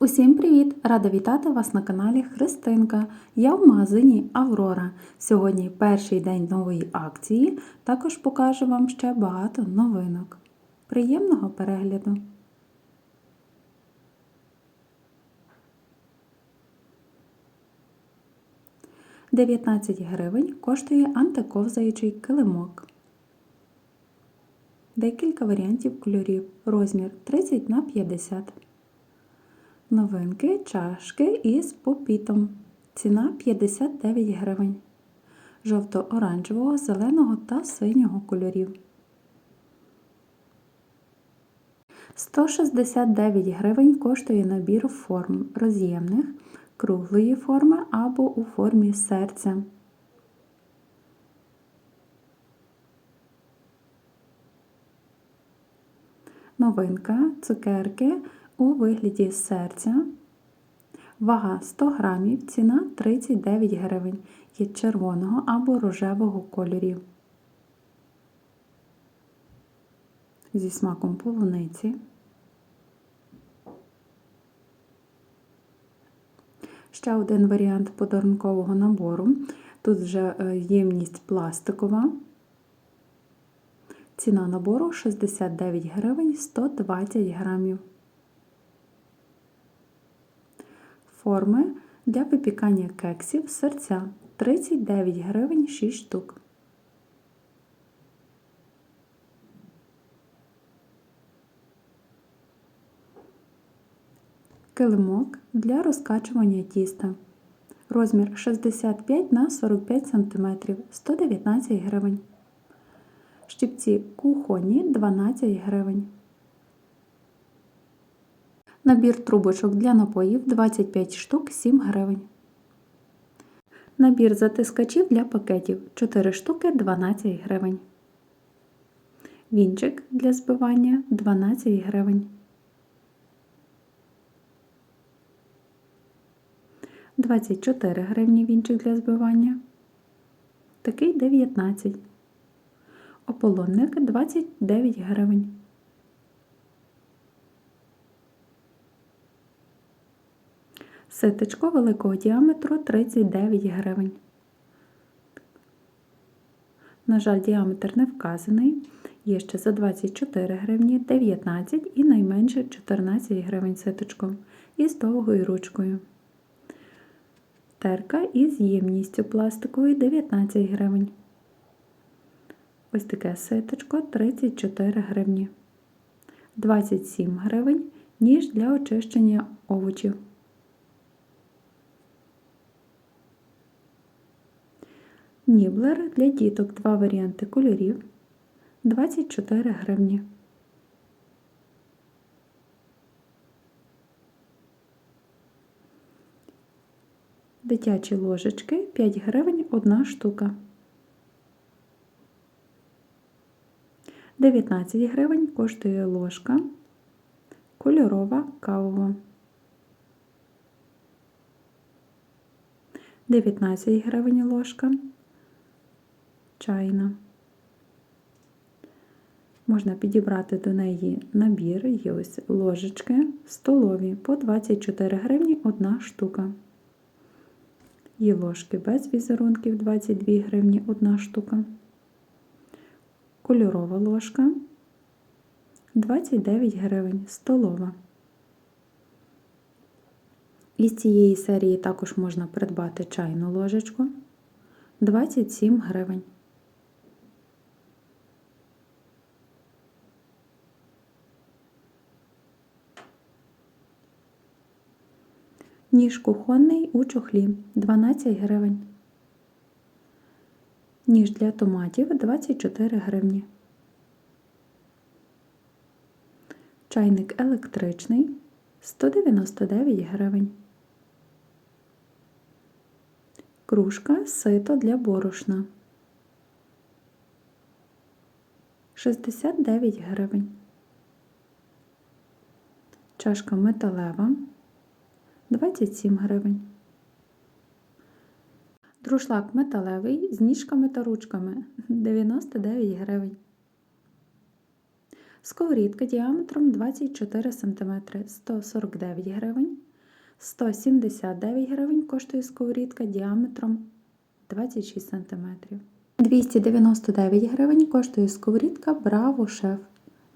Усім привіт! Рада вітати вас на каналі Христинка. Я в магазині Аврора. Сьогодні перший день нової акції. Також покажу вам ще багато новинок. Приємного перегляду! «19 гривень коштує антиковзаючий килимок. Декілька варіантів кольорів. Розмір 30 на 50 Новинки чашки із попітом. Ціна 59 гривень. Жовто-оранжевого, зеленого та синього кольорів. 169 гривень коштує набір форм роз'ємних, круглої форми або у формі серця. Новинка цукерки у вигляді серця. Вага 100 грамів, ціна 39 гривень. Є червоного або рожевого кольорів. Зі смаком полуниці. Ще один варіант подарункового набору. Тут вже е, ємність пластикова. Ціна набору 69 гривень 120 грамів. Форми для випікання кексів серця 39 гривень 6 штук. Килимок для розкачування тіста. Розмір 65 на 45 см 119 гривень. Щипці кухонні 12 гривень. Набір трубочок для напоїв 25 штук 7 гривень. Набір затискачів для пакетів 4 штуки 12 гривень. Вінчик для збивання 12 гривень. 24 гривні вінчик для збивання. Такий 19. Ополонник 29 гривень. Ситочко великого діаметру 39 гривень. На жаль, діаметр не вказаний. Є ще за 24 гривні, 19 і найменше 14 гривень ситочком із довгою ручкою. Терка із ємністю пластиковою 19 гривень. Ось таке ситочко 34 гривні. 27 гривень, ніж для очищення овочів. Ніблер для діток два варіанти кольорів 24 гривні. Дитячі ложечки 5 гривень 1 штука. 19 гривень коштує ложка кольорова кавова. 19 гривень ложка чайна. Можна підібрати до неї набір, є ось ложечки столові по 24 гривні одна штука. Є ложки без візерунків 22 гривні одна штука. Кольорова ложка 29 гривень столова. Із цієї серії також можна придбати чайну ложечку 27 гривень. Ніж кухонний у чохлі 12 гривень. Ніж для томатів 24 гривні. Чайник електричний 199 гривень. Кружка сито для борошна 69 гривень. Чашка металева 27 гривень. Друшлак металевий з ніжками та ручками 99 гривень. Сковорідка діаметром 24 см 149 гривень. 179 гривень коштує сковорідка діаметром 26 см. 299 гривень коштує сковорідка Браво Шеф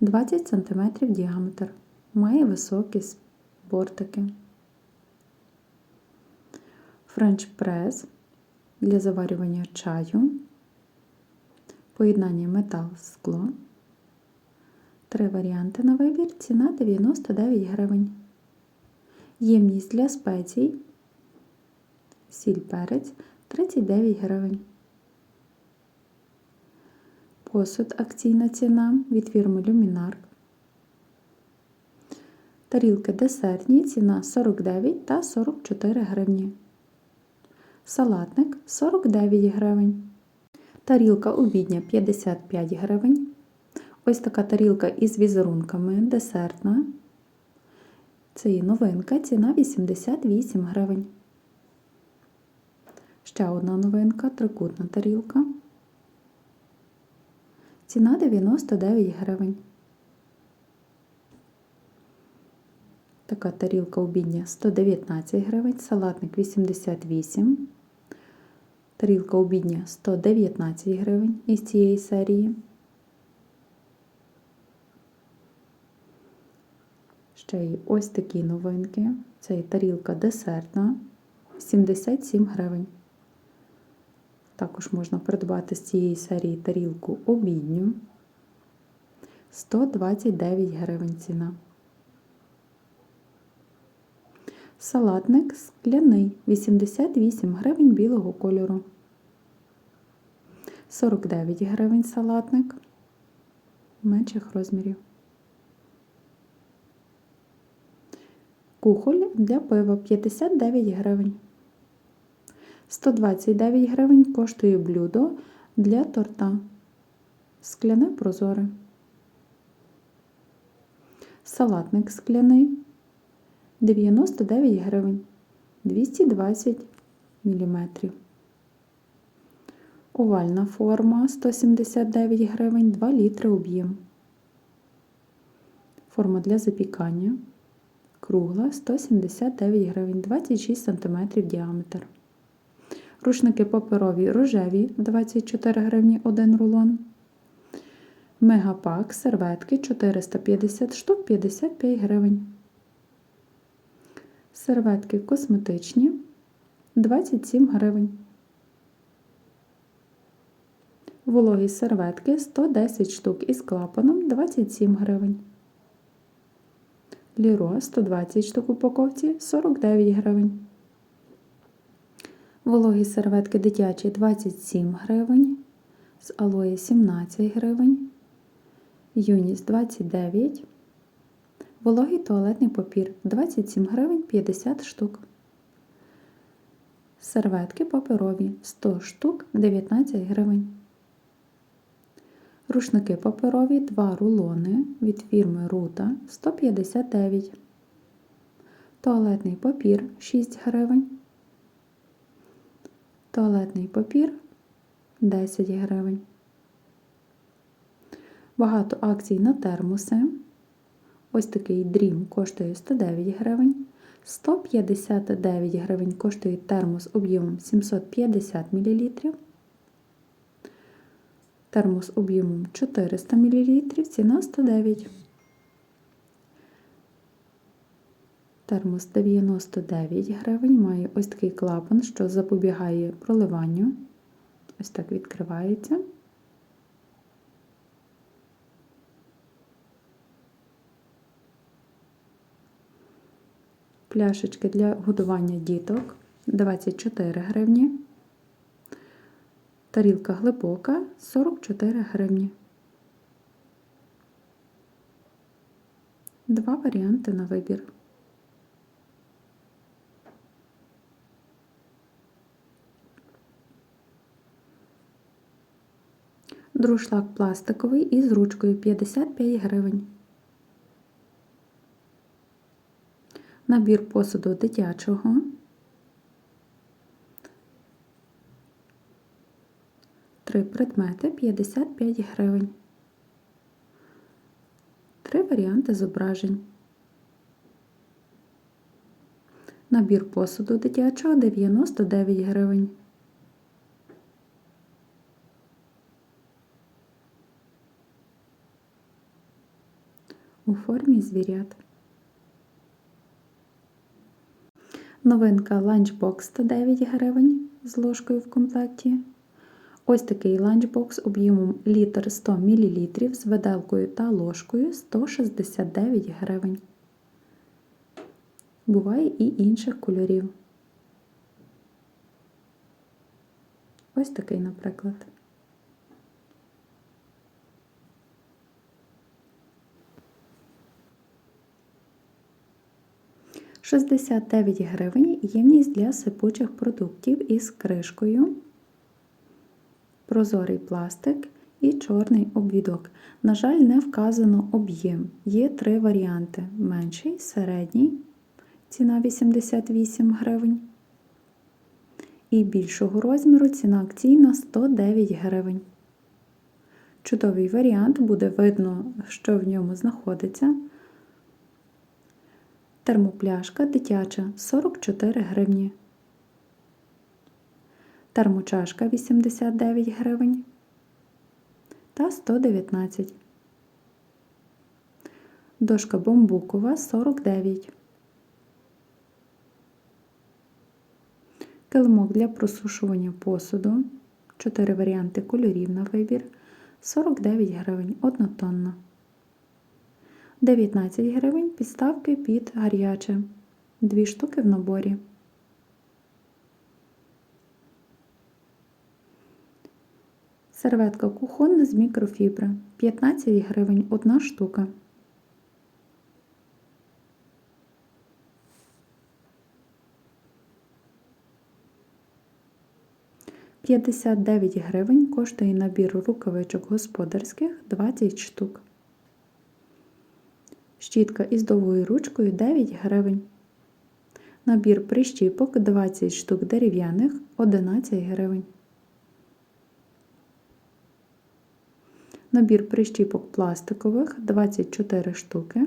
20 см діаметр. Має високі бортики. Френч прес для заварювання чаю. Поєднання метал-скло. Три варіанти на вибір. Ціна 99 гривень. Ємність для спецій. Сіль перець 39 гривень. Посуд акційна ціна від фірми Люмінар. Тарілки десертні ціна 49 та 44 гривні. Салатник 49 гривень. Тарілка обідня 55 гривень. Ось така тарілка із візерунками десертна. Це є новинка, ціна 88 гривень. Ще одна новинка трикутна тарілка. Ціна 99 гривень. Така тарілка обідня 119 гривень, салатник 88. Тарілка обідня 119 гривень із цієї серії. Ще й ось такі новинки. Це є тарілка десертна 77 гривень. Також можна придбати з цієї серії тарілку обідню 129 гривень ціна. Салатник скляний 88 гривень білого кольору. 49 гривень салатник менших розмірів. Кухоль для пива 59 гривень. 129 гривень коштує блюдо для торта. Скляне прозоре. Салатник скляний 99 гривень 220 мм. Овальна форма 179 гривень 2 літри об'єм. Форма для запікання. Кругла 179 гривень 26 см діаметр. Рушники паперові рожеві 24 гривні 1 рулон. Мегапак серветки 450 штук 55 гривень. Серветки косметичні 27 гривень. Вологі серветки 110 штук із клапаном 27 гривень. Ліро 120 штук упаковці 49 гривень. Вологі серветки дитячі 27 гривень. З алої 17 гривень. Юніс 29 Вологий туалетний папір 27 гривень 50 штук. Серветки паперові 100 штук 19 гривень. Рушники паперові 2 рулони від фірми Рута 159. Туалетний папір 6 гривень. Туалетний папір 10 гривень. Багато акцій на термоси. Ось такий дрім коштує 109 гривень. 159 гривень коштує термос об'ємом 750 мл. Термос об'ємом 400 мл, ціна 109. Термос 99 гривень. Має ось такий клапан, що запобігає проливанню. Ось так відкривається. Пляшечки для годування діток 24 гривні. Тарілка глибока 44 гривні. Два варіанти на вибір. Друшлак пластиковий із ручкою 55 гривень. Набір посуду дитячого. Три предмети 55 гривень. Три варіанти зображень. Набір посуду дитячого 99 гривень. У формі звірят. Новинка ланчбокс 109 гривень з ложкою в комплекті. Ось такий ланчбокс об'ємом літр 100 мл з виделкою та ложкою 169 гривень. Буває і інших кольорів. Ось такий, наприклад. Шістдесят дев'ять гривень ємність для сипучих продуктів із кришкою, прозорий пластик і чорний обвідок. На жаль, не вказано об'єм. Є три варіанти: менший, середній ціна 88 гривень. І більшого розміру ціна акційна 109 гривень. Чудовий варіант буде видно, що в ньому знаходиться. Термопляшка дитяча 44 гривні. Термочашка 89 гривень та 119. Дошка бамбукова 49. Килимок для просушування посуду. 4 варіанти кольорів на вибір. 49 гривень однотонна. 19 гривень підставки під гаряче. Дві штуки в наборі. Серветка кухонна з мікрофібри. 15 гривень одна штука. П'ятдесят дев'ять гривень коштує набір рукавичок господарських 20 штук. Щітка із довгою ручкою 9 гривень. Набір прищіпок 20 штук дерев'яних 11 гривень. Набір прищіпок пластикових 24 штуки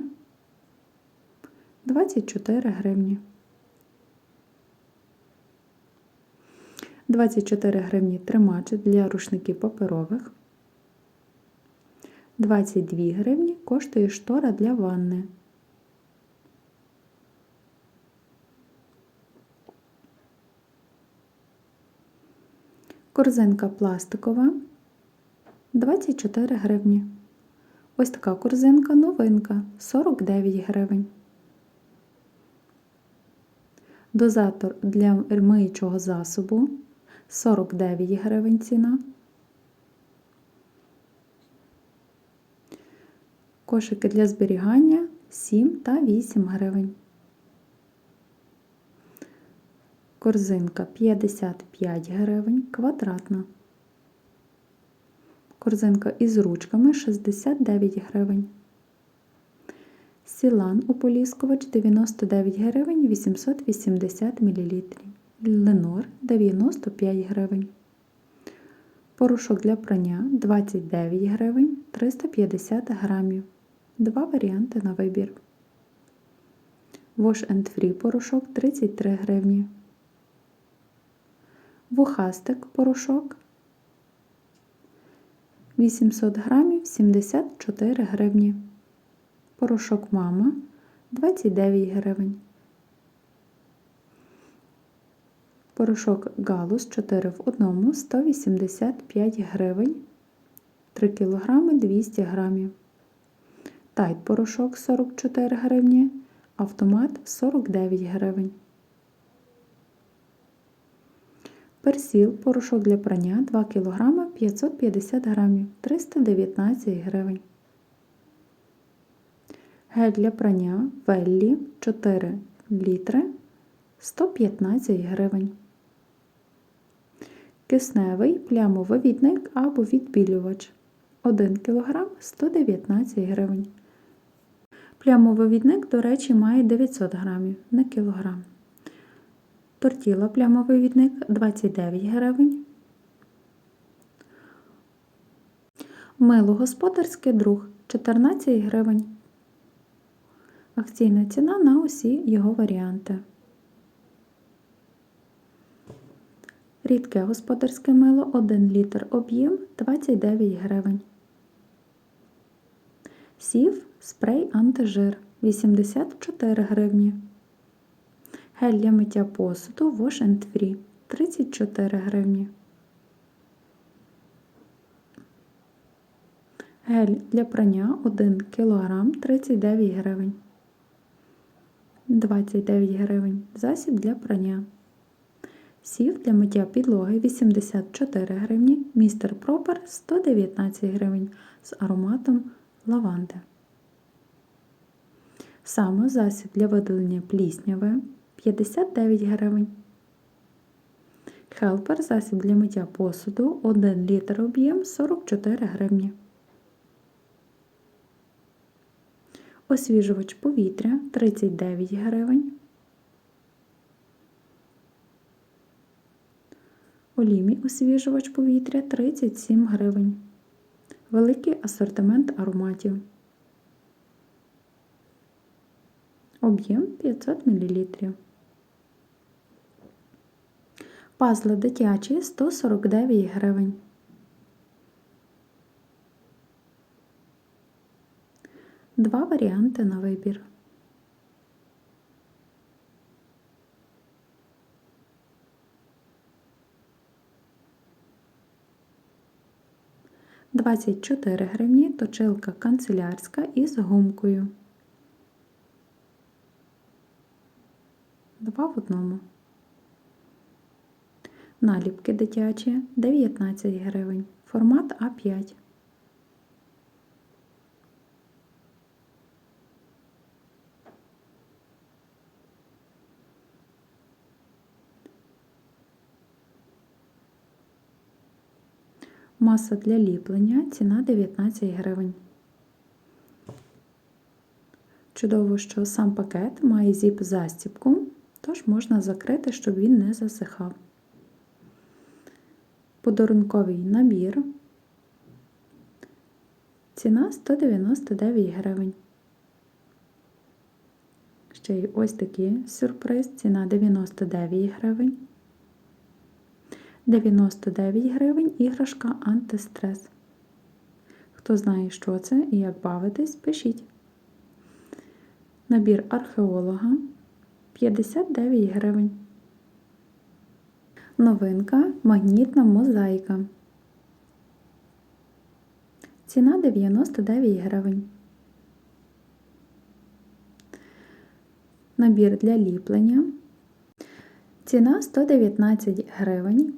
24 гривні. 24 гривні тримач для рушників паперових. 22 гривні коштує штора для ванни. Корзинка пластикова 24 гривні. Ось така корзинка новинка 49 гривень. Дозатор для миючого засобу 49 гривень ціна. Кошики для зберігання 7 та 8 гривень. Корзинка 55 гривень квадратна. Корзинка із ручками 69 гривень. Сілан Уполіскувач 99 гривень 880 мл. Ленор 95 гривень. Порошок для прання 29 гривень 350 грамів. Два варіанти на вибір. Wash and Free порошок 33 гривні. Вухастик порошок 800 грамів 74 гривні. Порошок мама 29 гривень. Порошок галус 4 в 1 185 гривень. 3 кг 200 грамів. Тайт порошок 44 гривні. Автомат 49 гривень. Персіл порошок для прання 2 кг 550 грамів 319 гривень. Гель для прання Веллі 4 літри 115 гривень. Кисневий плямовий відник або відбілювач 1 кг 119 гривень. Плямовий відник, до речі, має 900 грамів на кілограм. Тортіла плямовий відник 29 гривень. Мило господарське друг 14 гривень. Акційна ціна на усі його варіанти. Рідке господарське мило 1 літр об'єм 29 гривень. Сів спрей антижир 84 гривні. Гель для миття посуду Wash and Free 34 гривні. Гель для прання 1 кг 39 гривень. 29 гривень. Засіб для прання. Сів для миття підлоги 84 гривні. Містер Пропер 119 гривень з ароматом лаванди. Саме засіб для видалення плісняви 59 гривень. Хелпер засіб для миття посуду 1 літр об'єм 44 гривні. Освіжувач повітря 39 гривень. Олімій освіжувач повітря 37 гривень. Великий асортимент ароматів. Об'єм 500 мл. Пазли дитячі 149 гривень. Два варіанти на вибір. Двадцять чотири гривні точилка канцелярська із гумкою. Два в одному. Наліпки дитячі 19 гривень. Формат А5. Маса для ліплення ціна 19 гривень. Чудово, що сам пакет має зіп-застіпку, тож можна закрити, щоб він не засихав. Подарунковий набір. Ціна 199 гривень. Ще й ось такий сюрприз, ціна 99 гривень. 99 гривень іграшка антистрес. Хто знає, що це і як бавитись, пишіть. Набір археолога 59 гривень. Новинка магнітна мозаїка. Ціна 99 гривень. Набір для ліплення. Ціна 119 гривень.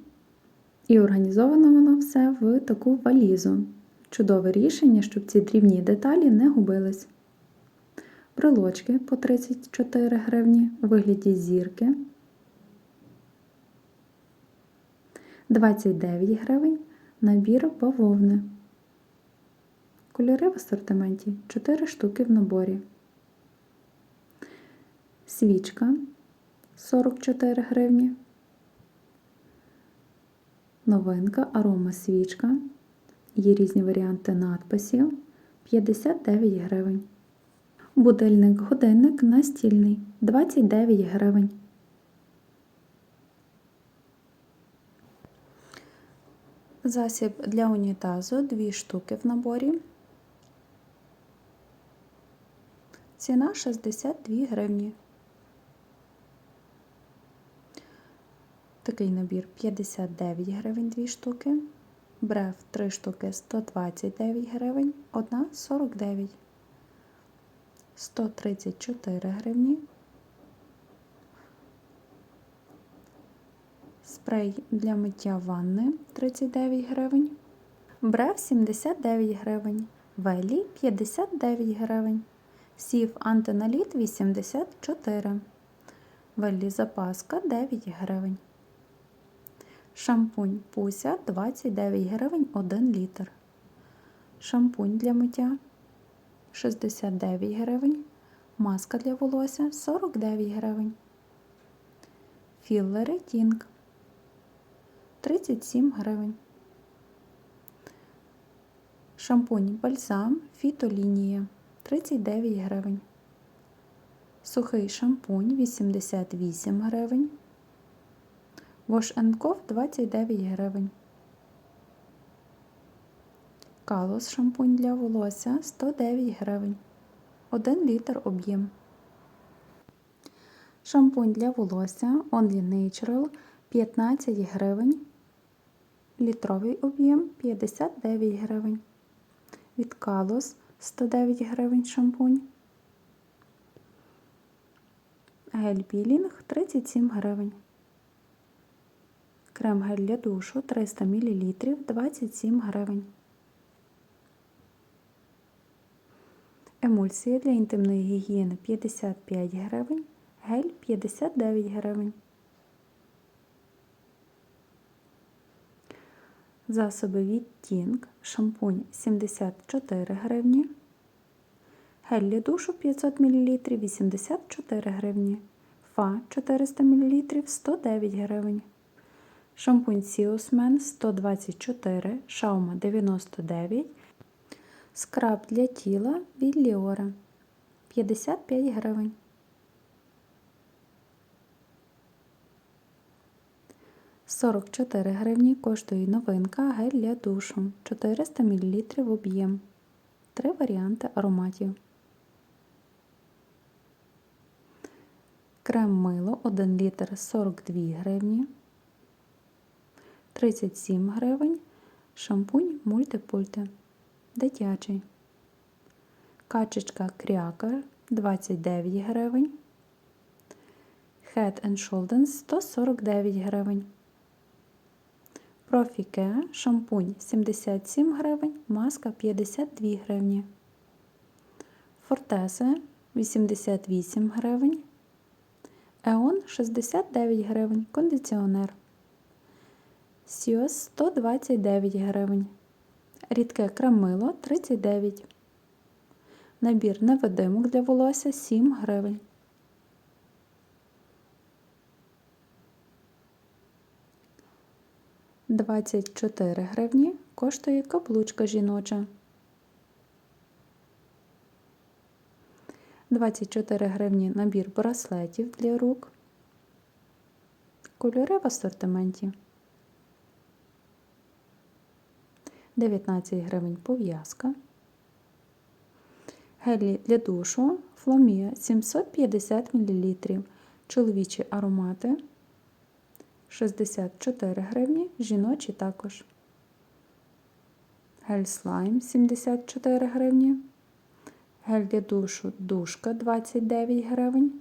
І організовано воно все в таку валізу. Чудове рішення, щоб ці дрібні деталі не губились. Брелочки по 34 гривні у вигляді зірки. 29 гривень набір бавовни. Кольори в асортименті 4 штуки в наборі. Свічка 44 гривні. Новинка арома свічка. Є різні варіанти надписів 59 гривень. Будильник годинник настільний 29 гривень. Засіб для унітазу 2 штуки в наборі. Ціна 62 гривні. Такий набір 59 гривень 2 штуки. Брев 3 штуки 129 гривень, одна 49, 134 гривні. Спрей для миття ванни 39 гривень. Брев 79 гривень. Велі 59 гривень. Сів антиналіт 84. Велі запаска 9 гривень. Шампунь Пуся 29 гривень 1 літр. Шампунь для миття 69 гривень. Маска для волосся 49 гривень. Філлери Тінг 37 гривень. Шампунь бальзам Фітолінія 39 гривень. Сухий шампунь 88 гривень. Wash Co 29 гривень. Калос шампунь для волосся 109 гривень. 1 літр об'єм. Шампунь для волосся Only Natural 15 гривень. Літровий об'єм 59 гривень. Від Калос 109 гривень шампунь. Гель пілінг 37 гривень. Крем гель для душу 300 мл 27 гривень. Емульсія для інтимної гігієни 55 гривень. Гель 59 гривень. Засоби від Тінг, шампунь 74 гривні. Гель для душу 500 мл 84 гривні. Фа 400 мл 109 гривень. Шампунь Сіосмен 124, шаума 99. Скраб для тіла від Ліора 55 гривень. Сорок чотири гривні коштує новинка гель для душу 400 мл в об'єм. Три варіанти ароматів. Крем мило 1 літр 42 гривні. 37 гривень. Шампунь мультипульти. Дитячий. Качечка крякер 29 гривень. Head and Shoulders 149 гривень. Профіке шампунь 77 гривень, маска 52 гривні. Фортесе 88 гривень. Еон 69 гривень. Кондиціонер. Сіос 129 гривень. Рідке кремило 39. Набір невидимок для волосся 7 гривень. Двадцять чотири гривні коштує каблучка жіноча. 24 гривні набір браслетів для рук. Кольори в асортименті. 19 гривень пов'язка. Гелі для душу Фломія 750 мл. Чоловічі аромати 64 гривні, жіночі також. Гель слайм 74 гривні. Гель для душу душка 29 гривень.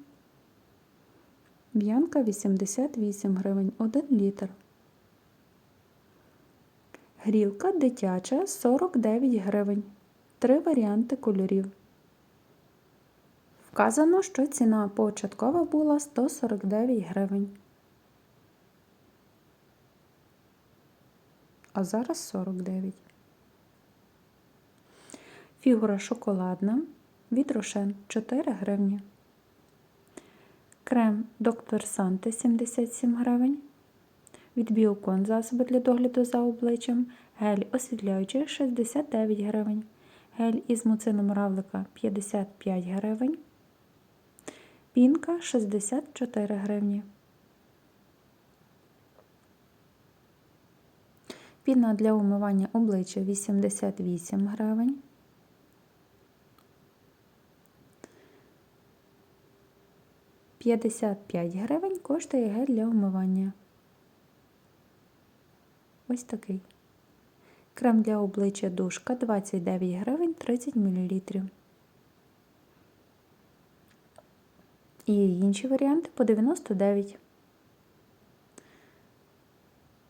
Б'янка 88 гривень 1 літр. Грілка дитяча 49 гривень. Три варіанти кольорів. Вказано, що ціна початкова була 149 гривень. А зараз 49. Фігура шоколадна від Рошен 4 гривні. Крем Доктор Санте 77 гривень. Від Біокон засоби для догляду за обличчям. Гель освітляючий 69 гривень. Гель із муцином равлика 55 гривень. Пінка 64 гривні. Піна для умивання обличчя 88 гривень. П'ятдесят гривень коштує гель для умивання. Ось такий. Крем для обличчя душка 29 гривень 30 мл. І інші варіанти по 99.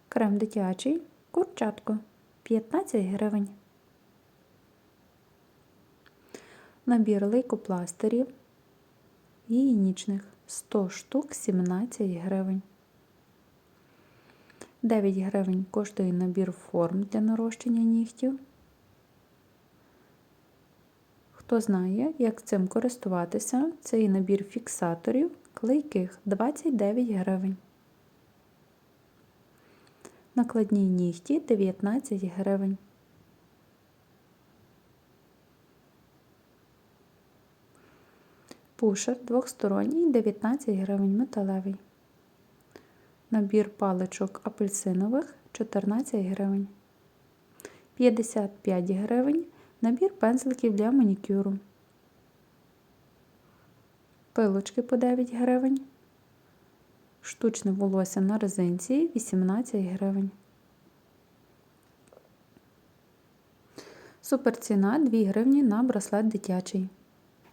Крем дитячий, курчатко 15 гривень. Набір лейкопластирів гігієнічних 100 штук 17 гривень. 9 гривень коштує набір форм для нарощення нігтів. Хто знає, як цим користуватися, цей набір фіксаторів клейких 29 гривень. Накладні нігті 19 гривень. Пушер двохсторонній 19 гривень металевий. Набір паличок апельсинових 14 гривень. 55 гривень. Набір пензликів для манікюру. Пилочки по 9 гривень. Штучне волосся на резинці 18 гривень. Суперціна 2 гривні на браслет дитячий.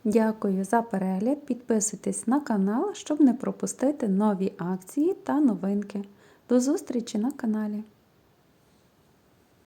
Дякую за перегляд. Підписуйтесь на канал, щоб не пропустити нові акції та новинки. До зустрічі на каналі!